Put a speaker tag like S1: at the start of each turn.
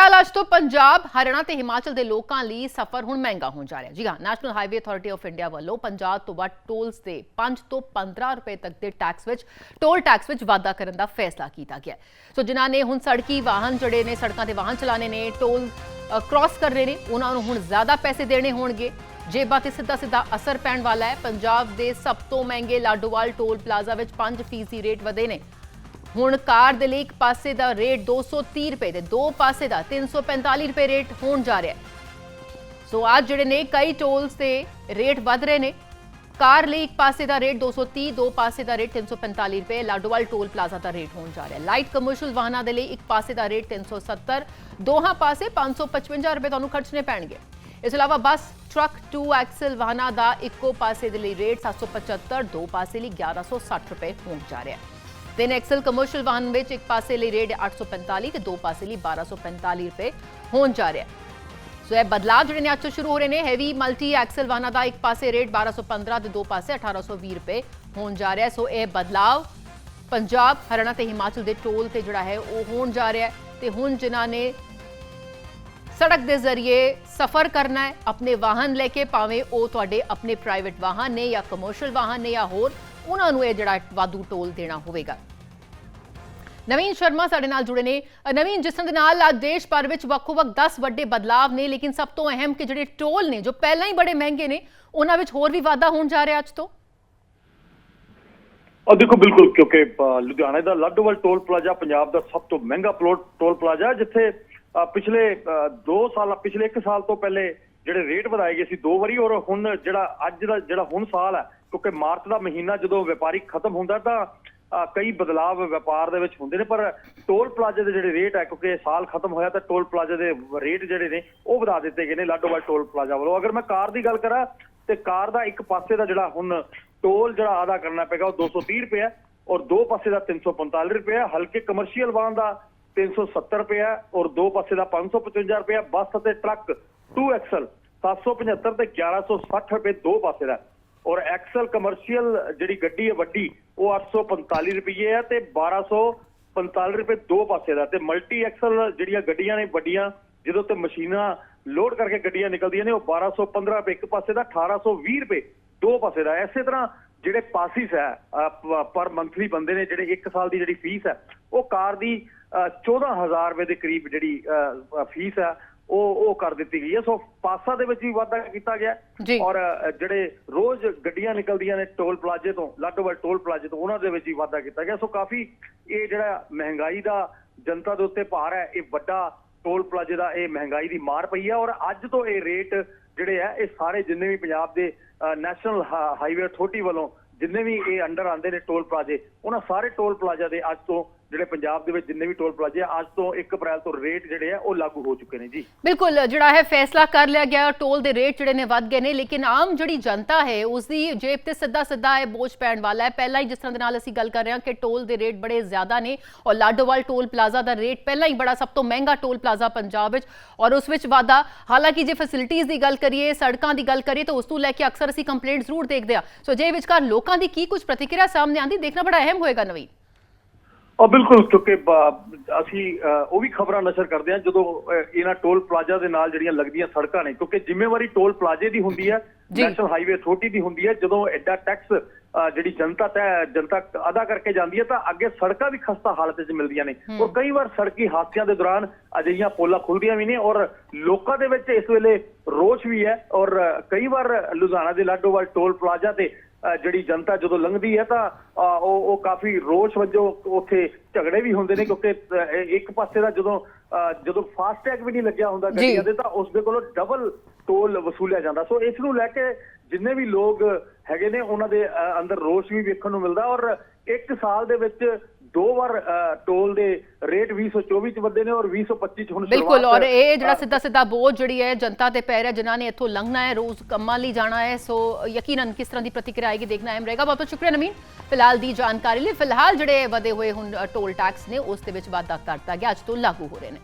S1: ਬਹਰਾਲ ਅੱਜ ਤੋਂ ਪੰਜਾਬ, ਹਰਿਆਣਾ ਤੇ ਹਿਮਾਚਲ ਦੇ ਲੋਕਾਂ ਲਈ ਸਫ਼ਰ ਹੁਣ ਮਹਿੰਗਾ ਹੋਣ ਜਾ ਰਿਹਾ ਜੀ ਹਾਂ national highway authority of India ਵੱਲੋਂ ਪੰਜਾਬ ਤੋਂ ਵੱਧ ਟੋਲਸ ਦੇ 5 ਤੋਂ 15 ਰੁਪਏ ਤੱਕ ਦੇ ਟੈਕਸ ਵਿੱਚ, ਟੋਲ ਟੈਕਸ ਵਿੱਚ ਵਾਧਾ ਕਰਨ ਦਾ ਫੈਸਲਾ ਕੀਤਾ ਗਿਆ ਸੋ ਜਿਨ੍ਹਾਂ ਨੇ ਹੁਣ ਸੜਕੀ ਵਾਹਨ ਜਿਹੜੇ ਨੇ, ਸੜਕਾਂ ਤੇ ਵਾਹਨ ਚਲਾਣੇ ਨੇ, ਟੋਲ ਕ੍ਰਾਸ ਕਰ ਰਹੇ ਨੇ, ਉਹਨਾਂ ਨੂੰ ਹੁਣ ਜ਼ਿਆਦਾ ਪੈਸੇ ਦੇਣੇ ਹੋਣਗੇ। ਜੇਬਾਂ ਤੇ ਸਿੱਧਾ ਸਿੱਧਾ ਅਸਰ ਪੈਣ ਵਾਲਾ ਹੈ। ਪੰਜਾਬ ਦੇ ਸਭ ਤੋਂ ਮਹਿੰਗੇ ਲਾਡੋਵਾਲ ਟੋਲ ਪਲਾਜ਼ਾ ਵਿੱਚ 5% ਰੇਟ ਵਧੇ ਨੇ। ਹੁਣ ਕਾਰ ਦੇ ਲਈ ਇੱਕ ਪਾਸੇ ਦਾ ਰੇਟ 230 ਰੁਪਏ ਤੇ ਦੋ ਪਾਸੇ ਦਾ 345 ਰੁਪਏ ਰੇਟ ਹੋਣ ਜਾ ਰਿਹਾ ਹੈ। ਸੋ ਅੱਜ ਜਿਹੜੇ ਨੇ, ਕਈ ਟੋਲਸ ਤੇ ਰੇਟ ਵੱਧ ਰਹੇ ਨੇ। ਕਾਰ ਲਈ ਇੱਕ ਪਾਸੇ ਦਾ ਰੇਟ 230 ਦੋ ਪਾਸੇ ਦਾ ਰੇਟ 345 ਰੁਪਏ, ਲਾਡੋਵਾਲ ਟੋਲ ਪਲਾਜ਼ਾ ਦਾ ਰੇਟ ਹੋਣ ਜਾ ਰਿਹਾ ਹੈ। ਲਾਈਟ ਕਮਰਸ਼ੀਅਲ ਵਾਹਨਾਂ ਦੇ ਲਈ ਇੱਕ ਪਾਸੇ ਦਾ ਰੇਟ 370 ਦੋਹਾਂ ਪਾਸੇ 555 ਰੁਪਏ ਤੁਹਾਨੂੰ ਖਰਚਣੇ ਪੈਣਗੇ। ਇਸ ਤੋਂ ਇਲਾਵਾ ਬੱਸ, ਟਰੱਕ 2 ਐਕਸਲ ਵਾਹਨਾਂ ਦਾ ਇੱਕੋ ਪਾਸੇ ਦੇ ਲਈ ਰੇਟ 775 ਦੋ ਪਾਸੇ ਲਈ 1160 ਰੁਪਏ ਹੋਣ ਜਾ ਰਿਹਾ ਹੈ। ਤਿੰਨ ਐਕਸਲ ਕਮਰਸ਼ੀਅਲ ਵਾਹਨ ਵਿੱਚ ਇੱਕ ਪਾਸੇ ਲਈ ਰੇਟ 845 ਤੇ ਦੋ ਪਾਸੇ ਲਈ 1245 ਰੁਪਏ ਹੋਣ ਜਾ ਰਿਹਾ ਹੈ। ਸੋ ਇਹ ਬਦਲਾਅ ਜਿਹੜੇ ਨੇ ਅੱਜ ਤੋਂ ਸ਼ੁਰੂ ਹੋ ਰਹੇ ਨੇ ਹੈਵੀ ਮਲਟੀ ਐਕਸਲ ਵਾਹਨਾਂ ਦਾ ਇੱਕ ਪਾਸੇ ਰੇਟ 1215 ਤੇ ਦੋ ਪਾਸੇ 1820 ਰੁਪਏ ਹੋਣ ਜਾ ਰਿਹਾ ਸੋ ਇਹ ਬਦਲਾਅ ਪੰਜਾਬ, ਹਰਿਆਣਾ ਤੇ ਹਿਮਾਚਲ ਦੇ ਟੋਲ ਤੇ ਜਿਹੜਾ ਹੈ ਉਹ ਹੋਣ ਜਾ ਰਿਹਾ ਤੇ ਹੁਣ ਜਿਨ੍ਹਾਂ ਨੇ ਸੜਕ ਦੇ ਜ਼ਰੀਏ ਸਫ਼ਰ ਕਰਨਾ ਹੈ, ਆਪਣੇ ਵਾਹਨ ਲੈ ਕੇ ਭਾਵੇਂ ਉਹ ਤੁਹਾਡੇ ਆਪਣੇ ਪ੍ਰਾਈਵੇਟ ਵਾਹਨ ਨੇ ਜਾਂ ਕਮਰਸ਼ੀਅਲ ਵਾਹਨ ਨੇ ਜਾਂ ਹੋਰ, ਉਹਨਾਂ ਨੂੰ ਇਹ ਜਿਹੜਾ ਵਾਧੂ ਟੋਲ ਦੇਣਾ ਹੋਵੇਗਾ। ਨਵੀਨ ਸ਼ਰਮਾ ਸਾਡੇ ਨਾਲ ਜੁੜੇ ਨੇ। ਨਵੀਨ, ਜਿਸ ਦੇ ਨਾਲ ਅੱਜ ਦੇਸ਼ ਭਰ ਵਿੱਚ ਵੱਖੋ-ਵੱਖ 10 ਵੱਡੇ ਬਦਲਾਵ ਨੇ, ਲੇਕਿਨ ਸਭ ਤੋਂ ਅਹਿਮ ਕਿ ਜਿਹੜੇ ਟੋਲ ਨੇ, ਜੋ ਪਹਿਲਾਂ ਹੀ ਬੜੇ ਮਹਿੰਗੇ ਨੇ, ਉਹਨਾਂ ਵਿੱਚ ਹੋਰ ਵੀ ਵਾਧਾ ਹੋਣ ਜਾ ਰਿਹਾ ਅੱਜ ਤੋਂ?
S2: ਆ ਦੇਖੋ, ਬਿਲਕੁਲ, ਕਿਉਂਕਿ ਲੁਧਿਆਣੇ ਦਾ ਲਾਡੋਵਾਲ ਟੋਲ ਪਲਾਜ਼ਾ ਪੰਜਾਬ ਦਾ ਸਭ ਤੋਂ ਮਹਿੰਗਾ ਟੋਲ ਪਲਾਜ਼ਾ ਜਿੱਥੇ ਪਿਛਲੇ 2 ਸਾਲ, ਪਿਛਲੇ 1 ਸਾਲ ਤੋਂ ਪਹਿਲੇ ਜਿਹੜੇ ਰੇਟ ਵਧਾਏ ਗਏ ਸੀ, ਦੋ ਵਾਰੀ, ਔਰ ਹੁਣ ਜਿਹੜਾ ਅੱਜ ਦਾ, ਜਿਹੜਾ ਹੁਣ ਸਾਲ ਹੈ, ਕਿਉਂਕਿ ਮਾਰਚ ਦਾ ਮਹੀਨਾ ਜਦੋਂ ਵਪਾਰੀ ਖਤਮ ਹੁੰਦਾ ਤਾਂ ਕਈ ਬਦਲਾਵ ਵਪਾਰ ਦੇ ਵਿੱਚ ਹੁੰਦੇ ਨੇ, ਪਰ ਟੋਲ ਪਲਾਜ਼ੇ ਦੇ ਜਿਹੜੇ ਰੇਟ ਹੈ ਕਿਉਂਕਿ ਸਾਲ ਖਤਮ ਹੋਇਆ ਤਾਂ ਟੋਲ ਪਲਾਜ਼ੇ ਦੇ ਰੇਟ ਜਿਹੜੇ ਨੇ, ਉਹ ਵਧਾ ਦਿੱਤੇ ਗਏ ਨੇ ਲਾਡੋਵਾਲ ਟੋਲ ਪਲਾਜ਼ਾ ਵੱਲੋਂ ਅਗਰ ਮੈਂ ਕਾਰ ਦੀ ਗੱਲ ਕਰਾਂ, ਤੇ ਕਾਰ ਦਾ ਇੱਕ ਪਾਸੇ ਦਾ ਜਿਹੜਾ ਹੁਣ ਟੋਲ ਜਿਹੜਾ ਅਦਾ ਕਰਨਾ ਪਏਗਾ, ਉਹ 230 ਰੁਪਏ ਹੈ, ਔਰ ਦੋ ਪਾਸੇ ਦਾ 345 ਰੁਪਏ ਹੈ, ਹਲਕੇ ਕਮਰਸ਼ੀਅਲ ਵਾਹਨ ਦਾ 370 ਰੁਪਏ ਹੈ, ਔਰ ਦੋ ਪਾਸੇ ਦਾ 555 ਰੁਪਏ ਹੈ। ਬੱਸ ਅਤੇ ਟਰੱਕ 2 ਐਕਸਲ 775 ਤੇ 1160 ਰੁਪਏ ਦੋ ਪਾਸੇ ਦਾ ਔਰ ਐਕਸਲ ਕਮਰਸ਼ੀਅਲ ਜਿਹੜੀ ਗੱਡੀ ਹੈ, ਵੱਡੀ ਉਹ 845 ਰੁਪਏ ਹੈ ਤੇ 1245 ਰੁਪਏ ਦੋ ਪਾਸੇ ਦਾ। ਤੇ ਮਲਟੀ ਐਕਸਲ ਜਿਹੜੀਆਂ ਗੱਡੀਆਂ ਨੇ ਵੱਡੀਆਂ ਜਦੋਂ ਤੇ ਮਸ਼ੀਨਾਂ ਲੋਡ ਕਰਕੇ ਗੱਡੀਆਂ ਨਿਕਲਦੀਆਂ ਨੇ ਉਹ 1215 ਰੁਪਏ ਇੱਕ ਪਾਸੇ ਦਾ 1820 ਰੁਪਏ ਦੋ ਪਾਸੇ ਦਾ। ਐਸੇ ਤਰ੍ਹਾਂ ਜਿਹੜੇ ਪਾਸਿਸ ਹੈ ਪਰ ਮੰਥਲੀ ਬੰਦੇ ਨੇ ਜਿਹੜੇ 1 ਸਾਲ ਦੀ ਜਿਹੜੀ ਫੀਸ ਹੈ ਉਹ ਕਾਰ ਦੀ ਅ, 14000 ਰੁਪਏ ਦੇ ਕਰੀਬ ਜਿਹੜੀ ਅ, ਫੀਸ ਹੈ ਉਹ ਉਹ ਕਰ ਦਿੱਤੀ ਗਈ ਹੈ ਸੋ ਪਾਸਾ ਦੇ ਵਿੱਚ ਵੀ ਵਾਧਾ ਕੀਤਾ ਗਿਆ। ਔਰ ਜਿਹੜੇ ਰੋਜ਼ ਗੱਡੀਆਂ ਨਿਕਲਦੀਆਂ ਨੇ ਟੋਲ ਪਲਾਜ਼ੇ ਤੋਂ ਲਾਡੋਵਾਲ ਟੋਲ ਪਲਾਜ਼ੇ ਤੋਂ ਉਹਨਾਂ ਦੇ ਵਿੱਚ ਵੀ ਵਾਧਾ ਕੀਤਾ ਗਿਆ ਸੋ ਕਾਫੀ ਇਹ ਜਿਹੜਾ ਮਹਿੰਗਾਈ ਦਾ ਜਨਤਾ ਦੇ ਉੱਤੇ ਭਾਰ ਹੈ ਇਹ ਵੱਡਾ ਟੋਲ ਪਲਾਜ਼ੇ ਦਾ ਇਹ ਮਹਿੰਗਾਈ ਦੀ ਮਾਰ ਪਈ ਹੈ ਔਰ ਅੱਜ ਤੋਂ ਇਹ ਰੇਟ ਜਿਹੜੇ ਹੈ ਇਹ ਸਾਰੇ ਜਿੰਨੇ ਵੀ ਪੰਜਾਬ ਦੇ ਨੈਸ਼ਨਲ ਹਾਈਵੇ ਅਥਾਰਟੀ ਵੱਲੋਂ ਜਿੰਨੇ ਵੀ ਇਹ ਅੰਡਰ ਆਉਂਦੇ ਨੇ ਟੋਲ ਪਲਾਜ਼ੇ ਉਹਨਾਂ ਸਾਰੇ ਟੋਲ ਪਲਾਜ਼ਾ ਦੇ ਅੱਜ ਤੋਂ ਜਿਹੜੇ ਪੰਜਾਬ ਦੇ ਵਿੱਚ ਜਿੰਨੇ ਵੀ ਟੋਲ ਪਲਾਜ਼ੇ ਅੱਜ ਤੋਂ 1 ਅਪ੍ਰੈਲ ਤੋਂ ਰੇਟ ਜਿਹੜੇ ਆ, ਉਹ ਲਾਗੂ ਹੋ ਚੁੱਕੇ ਨੇ ਜੀ।
S1: ਬਿਲਕੁਲ, ਜਿਹੜਾ ਹੈ ਫੈਸਲਾ ਕਰ ਲਿਆ ਗਿਆ ਟੋਲ ਦੇ ਰੇਟ ਜਿਹੜੇ ਨੇ ਵੱਧ ਗਏ ਨੇ, ਲੇਕਿਨ ਆਮ ਜਿਹੜੀ ਜਨਤਾ ਹੈ ਉਸ ਦੀ ਜੇਬ ਤੇ ਸਿੱਧਾ ਸਿੱਧਾ ਇਹ ਬੋਝ ਪੈਣ ਵਾਲਾ ਹੈ। ਪਹਿਲਾਂ ਹੀ ਜਿਸ ਤਰ੍ਹਾਂ ਦੇ ਨਾਲ ਅਸੀਂ ਗੱਲ ਕਰ ਰਹੇ ਹਾਂ ਕਿ ਟੋਲ ਦੇ ਰੇਟ ਬੜੇ ਜ਼ਿਆਦਾ ਨੇ ਔਰ ਲਾਡੋਵਾਲ ਟੋਲ ਪਲਾਜ਼ਾ ਦਾ ਰੇਟ ਪਹਿਲਾਂ ਹੀ ਬੜਾ ਸਭ ਤੋਂ ਮਹਿੰਗਾ ਟੋਲ ਪਲਾਜ਼ਾ ਪੰਜਾਬ ਵਿੱਚ ਔਰ ਉਸ ਵਿੱਚ ਵਾਧਾ। ਹਾਲਾਂਕਿ ਜੇ ਫੈਸਿਲਿਟੀਆਂ ਦੀ ਗੱਲ ਕਰੀਏ, ਸੜਕਾਂ ਦੀ ਗੱਲ ਕਰੀਏ, ਤਾਂ ਉਸ ਤੋਂ ਲੈ ਕੇ ਅਕਸਰ ਅਸੀਂ ਕੰਪਲੇਂਟ ਜ਼ਰੂਰ ਦੇਖਦੇ ਆ ਸੋ ਜੇ ਵਿਚਕਾਰ ਲੋਕਾਂ ਦੀ ਕੀ ਕੁਝ ਪ੍ਰਤੀਕਿਰਿਆ ਸਾਹਮਣੇ ਆਂਦੀ ਦੇਖਣਾ ਬੜਾ ਅਹਿਮ ਹੋਏਗਾ ਨਵੀਨ।
S2: ਆ ਬਿਲਕੁਲ ਕਿਉਂਕਿ ਅਸੀਂ ਉਹ ਵੀ ਖਬਰਾਂ ਨਸ਼ਰ ਕਰਦੇ ਹਾਂ ਜਦੋਂ ਇਹਨਾਂ ਟੋਲ ਪਲਾਜ਼ਾ ਦੇ ਨਾਲ ਜਿਹੜੀਆਂ ਲੱਗਦੀਆਂ ਸੜਕਾਂ ਨੇ ਕਿਉਂਕਿ ਜ਼ਿੰਮੇਵਾਰੀ ਟੋਲ ਪਲਾਜ਼ੇ ਦੀ ਹੁੰਦੀ ਹੈ। ਨੈਸ਼ਨਲ ਹਾਈਵੇ ਅਥਾਰਟੀ ਦੀ ਹੁੰਦੀ ਹੈ ਜਦੋਂ ਐਡਾ ਟੈਕਸ ਜਿਹੜੀ ਜਨਤਾ ਤੈ ਜਨਤਾ ਅਦਾ ਕਰਕੇ ਜਾਂਦੀ ਹੈ ਤਾਂ ਅੱਗੇ ਸੜਕਾਂ ਵੀ ਖਸਤਾ ਹਾਲਤ 'ਚ ਮਿਲਦੀਆਂ ਨੇ ਔਰ ਕਈ ਵਾਰ ਸੜਕੀ ਹਾਦਸਿਆਂ ਦੇ ਦੌਰਾਨ ਅਜਿਹੀਆਂ ਪੋਲਾਂ ਖੁੱਲਦੀਆਂ ਵੀ ਨੇ ਔਰ ਲੋਕਾਂ ਦੇ ਵਿੱਚ ਇਸ ਵੇਲੇ ਰੋਸ਼ ਵੀ ਹੈ ਔਰ ਕਈ ਵਾਰ ਲੁਧਿਆਣਾ ਦੇ ਲਾਡੋਵਾਲ ਟੋਲ ਪਲਾਜ਼ਾ ਤੇ ਜਿਹੜੀ ਜਨਤਾ ਜਦੋਂ ਲੰਘਦੀ ਹੈ ਤਾਂ ਉਹ ਉਹ ਕਾਫੀ ਰੋਸ਼ ਵਜੋਂ ਉੱਥੇ ਝਗੜੇ ਵੀ ਹੁੰਦੇ ਨੇ ਕਿਉਂਕਿ ਇੱਕ ਪਾਸੇ ਦਾ ਜਦੋਂ ਜਦੋਂ ਫਾਸਟ ਟੈਗ ਵੀ ਨਹੀਂ ਲੱਗਿਆ ਹੁੰਦਾ। ਗੱਡੀਆਂ ਦੇ ਤਾਂ ਉਸ ਦੇ ਕੋਲੋਂ ਡਬਲ ਟੋਲ ਵਸੂਲਿਆ ਜਾਂਦਾ ਸੋ ਇਸ ਨੂੰ ਲੈ ਕੇ ਜਿੰਨੇ ਵੀ ਲੋਕ ਹੈਗੇ ਨੇ ਉਹਨਾਂ ਦੇ ਅੰਦਰ ਰੋਸ਼ ਵੀ ਵੇਖਣ ਨੂੰ ਮਿਲਦਾ ਔਰ ਇੱਕ ਸਾਲ ਦੇ ਵਿੱਚ ਦੋ ਵਾਰ ਟੋਲ ਦੇ ਰੇਟ 2024 ਚ ਵਧੇ ਨੇ ਔਰ 2025 ਚ ਹੁਣ
S1: ਬਿਲਕੁਲ ਔਰ ਇਹ ਜਿਹੜਾ ਸਿੱਧਾ ਸਿੱਧਾ ਬੋਝ ਜਿਹੜੀ ਹੈ ਜਨਤਾ ਤੇ ਪੈ ਰਿਹਾ ਜਿਨ੍ਹਾਂ ਨੇ ਇੱਥੋਂ ਲੰਘਣਾ ਹੈ ਰੋਜ਼ ਕੰਮਾਂ ਲਈ ਜਾਣਾ ਹੈ ਸੋ ਯਕੀਨਨ ਕਿਸ ਤਰ੍ਹਾਂ ਦੀ ਪ੍ਰਤੀਕਿਰਿਆ ਆਏਗੀ ਦੇਖਣਾ ਅਹਿਮ ਰਹੇਗਾ। ਬਹੁਤ ਬਹੁਤ ਸ਼ੁਕਰੀਆ ਨਵੀਨ ਫਿਲਹਾਲ ਦੀ ਜਾਣਕਾਰੀ ਲਈ। ਫਿਲਹਾਲ ਜਿਹੜੇ ਵਧੇ ਹੋਏ ਹੁਣ ਟੋਲ ਟੈਕਸ ਨੇ ਉਸ ਦੇ ਵਿੱਚ ਵਾਧਾ ਕਰਤਾ ਗਿਆ ਅੱਜ ਤੋਂ ਲਾਗੂ ਹੋ ਰਹੇ ਨੇ।